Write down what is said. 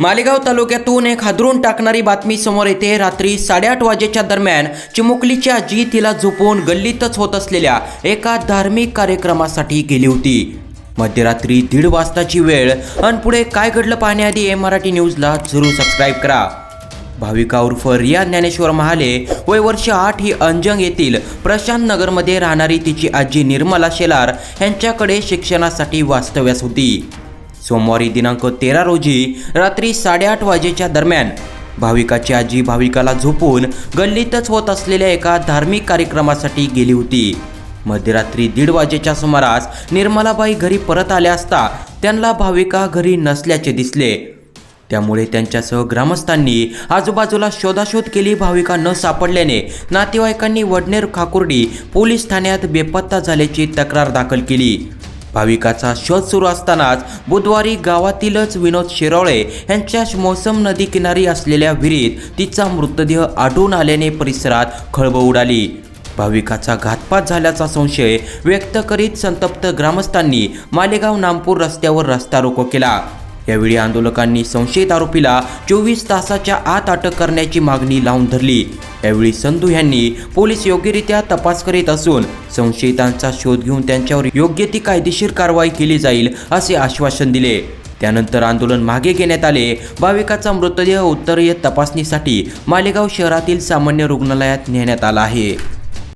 मालेगाव तालुक्यातून एक हादरून टाकणारी बातमी समोर येते. रात्री साडेआठ वाजेच्या दरम्यान चिमुकलीची आजी तिला झोपवून गल्लीतच होत असलेल्या एका धार्मिक कार्यक्रमासाठी गेली होती. मध्यरात्री दीड वाजताची वेळ. आणि पुढे काय घडलं पाहण्याआधी एम मराठी न्यूजला जरूर सबस्क्राईब करा. भाविका उर्फ रिया ज्ञानेश्वर महाले वय वर्ष आठ ही अंजंग येथील प्रशांत नगरमध्ये राहणारी तिची आजी निर्मला शेलार यांच्याकडे शिक्षणासाठी वास्तव्यास होती. सोमवारी दिनांक तेरा रोजी रात्री साडेआठ वाजेच्या दरम्यान भाविकाची आजी भाविकाला झोपून गल्लीतच होत असलेल्या एका धार्मिक कार्यक्रमासाठी गेली होती. मध्यरात्री दीड वाजेच्या सुमारास निर्मलाबाई घरी परत आल्या असता त्यांना भाविका घरी नसल्याचे दिसले. त्यामुळे त्यांच्यासह ग्रामस्थांनी आजूबाजूला शोधाशोध केली. भाविका न सापडल्याने नातेवाईकांनी वडनेर खाकुर्डी पोलीस ठाण्यात बेपत्ता झाल्याची तक्रार दाखल केली. भाविकाचा शोध सुरू असतानाच बुधवारी गावातीलच विनोद शिरवळे यांच्या मोसम नदी किनारी असलेल्या विहिरीत तिचा मृतदेह आढळून आल्याने परिसरात खळबळ उडाली. भाविकाचा घातपात झाल्याचा संशय व्यक्त करीत संतप्त ग्रामस्थांनी मालेगाव नामपूर रस्त्यावर रस्ता रोको केला. यावेळी आंदोलकांनी संशयित आरोपीला चोवीस तासाच्या आत अटक करण्याची मागणी लावून धरली. यावेळी संधू यांनी पोलीस योग्यरित्या तपास करीत असून संशयितांचा शोध घेऊन त्यांच्यावर योग्य ती कायदेशीर कारवाई केली जाईल असे आश्वासन दिले. त्यानंतर आंदोलन मागे घेण्यात आले. भाविकाचा मृतदेह उत्तरीय तपासणीसाठी मालेगाव शहरातील सामान्य रुग्णालयात नेण्यात आला आहे.